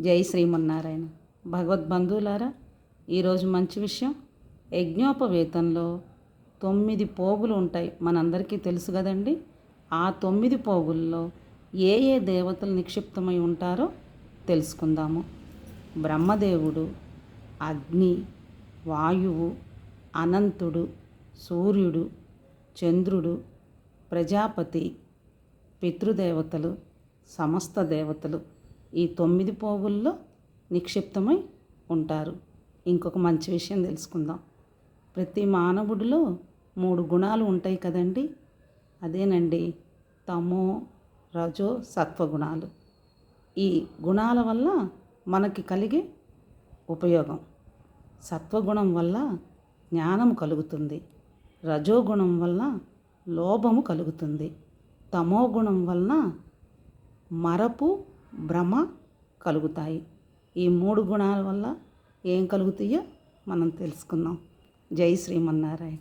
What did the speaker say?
జై శ్రీమన్నారాయణ. భగవద్బంధువులారా ఈరోజు మంచి విషయం యజ్ఞోపవేతంలో తొమ్మిది పోగులు ఉంటాయి. మనందరికీ తెలుసు కదండి ఆ తొమ్మిది పోగుల్లో ఏ ఏ దేవతలు నిక్షిప్తమై ఉంటారో తెలుసుకుందాము. బ్రహ్మదేవుడు అగ్ని వాయువు అనంతుడు సూర్యుడు చంద్రుడు ప్రజాపతి పితృదేవతలు సమస్త దేవతలు. ఈ తొమ్మిది పోగుల్లో నిక్షిప్తమై ఉంటారు. ఇంకొక మంచి విషయం తెలుసుకుందాం. ప్రతి మానవుడిలో మూడు గుణాలు ఉంటాయి కదండి. అదేనండి తమో రజో సత్వగుణాలు. ఈ గుణాల వల్ల మనకి కలిగే ఉపయోగం. సత్వగుణం వల్ల జ్ఞానం కలుగుతుంది. రజోగుణం వల్ల లోభము కలుగుతుంది. తమో గుణం వలన మరపు భ్రమ కలుగుతాయి. ఈ మూడు గుణాల వల్ల ఏం కలుగుతాయో మనం తెలుసుకుందాం. జై శ్రీమన్నారాయణ.